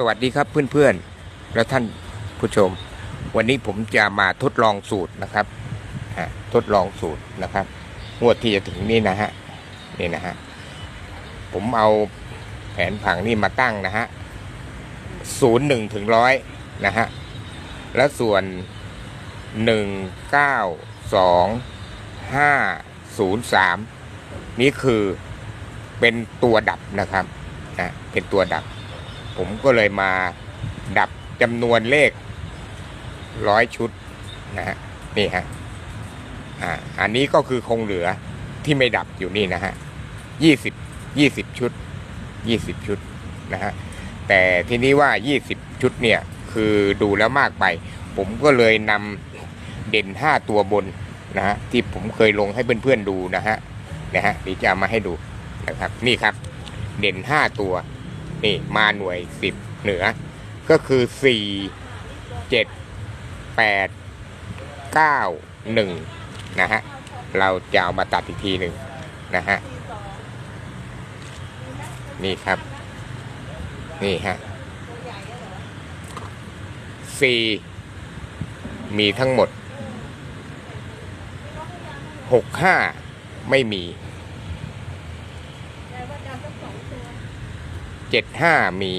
สวัสดีครับเพื่อนๆ และท่านผู้ชม วันนี้ผมจะมาทดลองสูตรนะครับทดลองสูตรนะครับ งวดที่จะถึงนี่นะฮะนี่นะฮะผมเอาแผนผังนี่มาตั้งนะฮะศูนย์หนึ่งถึงร้อยนะฮะและส่วนหนึ่งเก้าสองห้าศูนย์สามนี่คือเป็นตัวดับนะครับนะเป็นตัวดับ ผมก็เลยมาดับจำนวนเลขร้อยชุดนะฮะนี่ฮะอ่าอันนี้ก็คือคงเหลือที่ไม่ดับอยู่นี่นะฮะยี่สิบยี่สิบชุดยี่สิบชุดนะฮะแต่ทีนี้ว่ายี่สิบชุดเนี่ยคือดูแล้วมากไป ผมก็เลยนำเด่นห้าตัวบนนะฮะที่ผมเคยลงให้เพื่อนๆดูนะฮะนะฮะเดี๋ยวจะมาให้ดูนะครับ นี่ครับ เด่นห้าตัว นี่มาหน่วยสิบเหนือ ก็คือสี่เจ็ดแปดเก้าหนึ่งนะฮะ เราจะเอามาตัดอีกทีหนึ่งนะฮะ นี่ครับ นี่ฮะสี่มีทั้งหมดหกห้าไม่มี เจ็ดห้ามี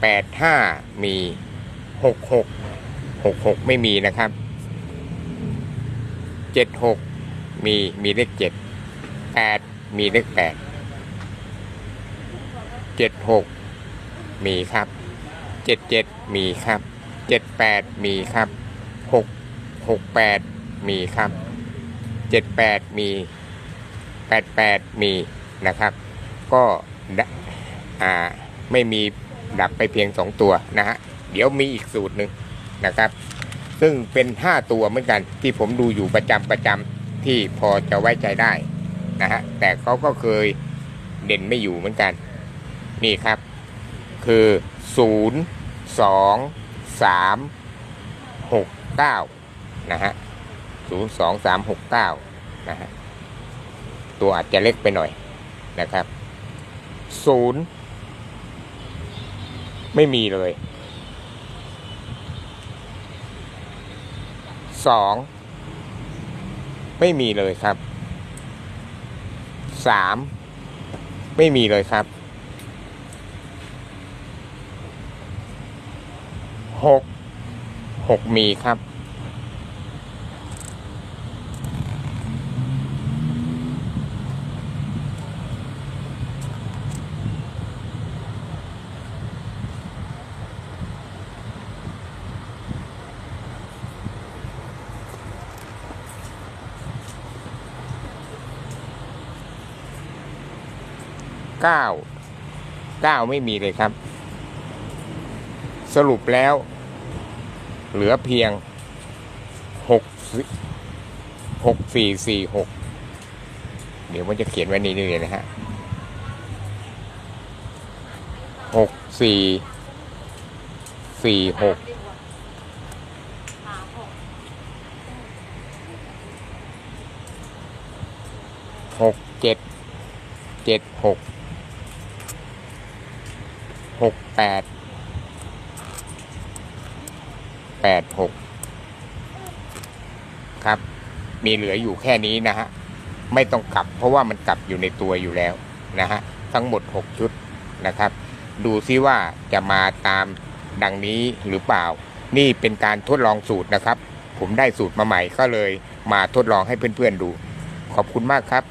แปดห้ามีหกหกหกหกไม่มีนะครับเจ็ดหกมีมีเลขเจ็ดแปดมีเลขแปดเจ็ดหกมีครับเจ็ดเจ็ดมีครับเจ็ดแปดมีครับหกหกแปดมีครับเจ็ดแปดมีแปดแปดมีนะครับ ก็ อ่าไม่มีดับไปเพียง 2 ตัวนะฮะเดี๋ยวมีอีกสูตรหนึ่งนะครับ ซึ่งเป็น 5 ตัวเหมือนกันที่ผมดูอยู่ประจำประจำที่พอจะไว้ใจได้นะฮะแต่เขาก็เคยเด่นไม่อยู่เหมือนกัน นี่ครับ คือ 0 2 3 6 9นะฮะ0 2 3 6 9นะฮะตัวอาจจะเล็กไปหน่อยนะครับศูนย์ ไม่มีเลยสองไม่มีเลยครับสามไม่มีเลยครับหกหกมีครับ เก้าเก้าไม่มีเลยครับ สรุปแล้ว เหลือเพียงหกหกสี่สี่หกเดี๋ยวมันจะเขียนไว้นี่เลยนะฮะหกสี่สี่หกหกเจ็ดเจ็ดหก หกแปดแปดหกครับ มีเหลืออยู่แค่นี้นะฮะ ไม่ต้องกลับ เพราะว่ามันกลับอยู่ในตัวอยู่แล้วนะฮะ ทั้งหมด6ชุดนะครับ ดูซิว่าจะมาตามดังนี้หรือเปล่า นี่เป็นการทดลองสูตรนะครับ ผมได้สูตรมาใหม่ก็เลยมาทดลองให้เพื่อนๆดู ขอบคุณมากครับ